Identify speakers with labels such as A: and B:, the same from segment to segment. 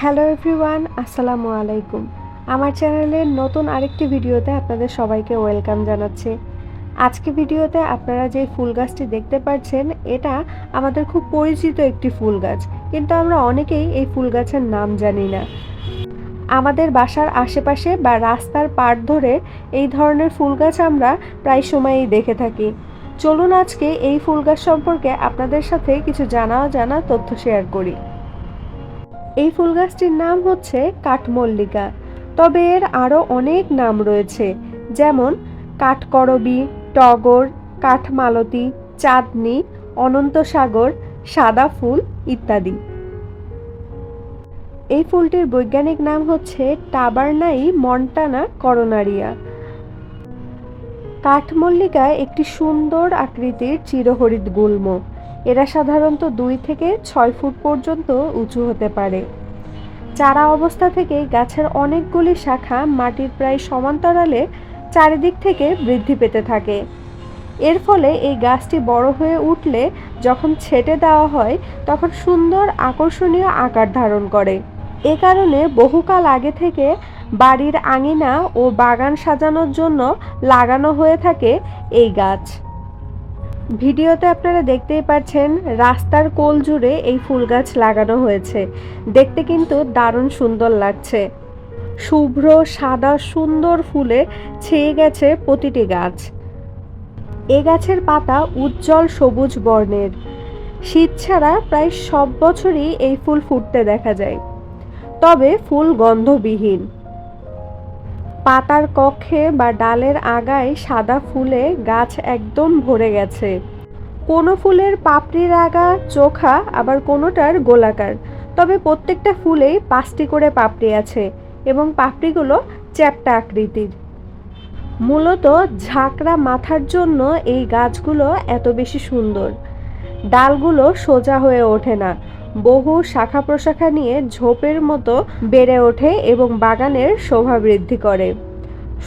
A: Hello everyone, আসসালামু আলাইকুম। আমার চ্যানেলের নতুন আরেকটি ভিডিওতে আপনাদের সবাইকে ওয়েলকাম জানাচ্ছি। আজকে ভিডিওতে আপনারা যে ফুল গাছটি দেখতে পাচ্ছেন এটা আমাদের খুব পরিচিত একটি ফুল গাছ, কিন্তু আমরা অনেকেই এই ফুল গাছের নাম জানি না। আমাদের বাসার আশেপাশে বা রাস্তার পাড় ধরে এই ধরনের ফুল গাছ আমরা প্রায় সময়ই দেখে থাকি। চলুন আজকে এই ফুল গাছ সম্পর্কে আপনাদের সাথে কিছু জানা অজানা তথ্য শেয়ার করি। এই ফুল গাছটির নাম হচ্ছে কাঠমল্লিকা। তবে এর আরও অনেক নাম রয়েছে, যেমন কাঠকরবী, টগর, কাঠমালতী, চাঁদনি, অনন্তসাগর, সাদা ফুল ইত্যাদি। এই ফুলটির বৈজ্ঞানিক নাম হচ্ছে টাবারনাই মন্টানা করোনারিয়া। কাঠমল্লিকা একটি সুন্দর আকৃতির চিরহরিৎ গুল্ম। এরা সাধারণত দুই থেকে ছয় ফুট পর্যন্ত উঁচু হতে পারে। চারা অবস্থা থেকে গাছের অনেকগুলি শাখা মাটির প্রায় সমান্তরালে চারিদিক থেকে বৃদ্ধি পেতে থাকে। এর ফলে এই গাছটি বড় হয়ে উঠলে যখন ছেটে দেওয়া হয়, তখন সুন্দর আকর্ষণীয় আকার ধারণ করে। এ কারণে বহুকাল আগে থেকে বাড়ির আঙিনা ও বাগান সাজানোর জন্য লাগানো হয়ে থাকে এই গাছ। ভিডিওতে আপনারা দেখতেই পাচ্ছেন, রাস্তার কোল জুড়ে এই ফুল গাছ লাগানো হয়েছে। দেখতে কিন্তু দারুণ সুন্দর লাগছে। শুভ্র, সাদা, সুন্দর ফুলে ছেয়ে গেছে প্রতিটি গাছ। এ গাছের পাতা উজ্জ্বল সবুজ বর্ণের। শীত ছাড়া প্রায় সব বছরই এই ফুল ফুটতে দেখা যায়। তবে ফুল গন্ধবিহীন। পাতার কক্ষে বা ডালের আগায় সাদা ফুলে গাছ একদম ভরে গেছে। কোনো ফুলের পাপড়ির আগা চোখা, আবার কোনোটার গোলাকার। তবে প্রত্যেকটা ফুলেই পাঁচটি করে পাপড়ি আছে এবং পাপড়িগুলো চ্যাপ্টা আকৃতির। মূলত ঝাঁকড়া মাথার জন্য এই গাছগুলো এত বেশি সুন্দর। ডালগুলো সোজা হয়ে ওঠে না। বহু শাখা প্রশাখা নিয়ে ঝোপের মতো বেড়ে ওঠে এবং বাগানের শোভা বৃদ্ধি করে।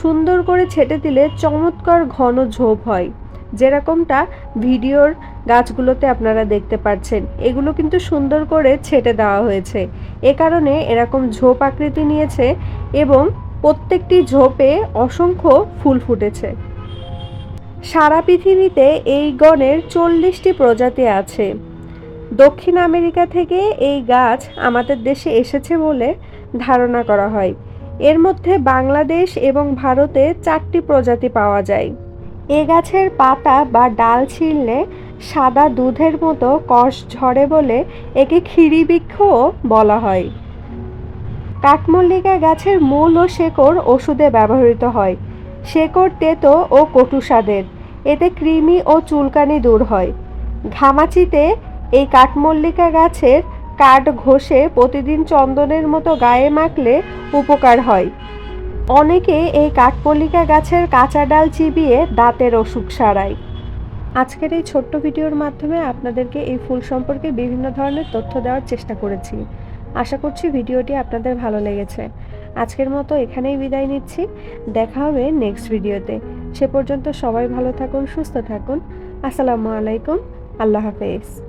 A: সুন্দর করে ছেটে দিলে চমৎকার ঘন ঝোপ হয়। যেরকমটা ভিডিওর গাছগুলোতে আপনারা দেখতে পাচ্ছেন, এগুলো কিন্তু সুন্দর করে ছেটে দেওয়া হয়েছে। এ কারণে এরকম ঝোপ আকৃতি নিয়েছে এবং প্রত্যেকটি ঝোপে অসংখ্য ফুল ফুটেছে। সারা পৃথিবীতে এই গণের চল্লিশটি প্রজাতি আছে। দক্ষিণ আমেরিকা থেকে এই গাছ আমাদের দেশে এসেছে বলে ধারণা করা হয়। এর মধ্যে বাংলাদেশ এবং ভারতে চারটি প্রজাতি পাওয়া যায়। এ গাছের পাতা বা ডাল ছিঁড়লে সাদা দুধের মতো কষ ঝরে বলে একে ক্ষীরিবৃক্ষও বলা হয়। কাঠমল্লিকা গাছের মূল ও শেকড় ওষুধে ব্যবহৃত হয়। শেকড় তেতো ও কটু স্বাদের। এতে কৃমি ও চুলকানি দূর হয়। ঘামাচিতে এই কাঠমল্লিকা গাছের কাঠ ঘষে প্রতিদিন চন্দনের মতো গায়ে মাখলে উপকার হয়। অনেকে এই কাঠমল্লিকা গাছের কাঁচা ডাল চিবিয়ে দাঁতের অসুখ সারায়। আজকের এই ছোট্ট ভিডিওর মাধ্যমে আপনাদেরকে এই ফুল সম্পর্কে বিভিন্ন ধরনের তথ্য দেওয়ার চেষ্টা করেছি। আশা করছি ভিডিওটি আপনাদের ভালো লেগেছে। আজকের মতো এখানেই বিদায় নিচ্ছি। দেখা হবে নেক্সট ভিডিওতে। সে পর্যন্ত সবাই ভালো থাকুন, সুস্থ থাকুন। আসসালামু আলাইকুম। আল্লাহ হাফেজ।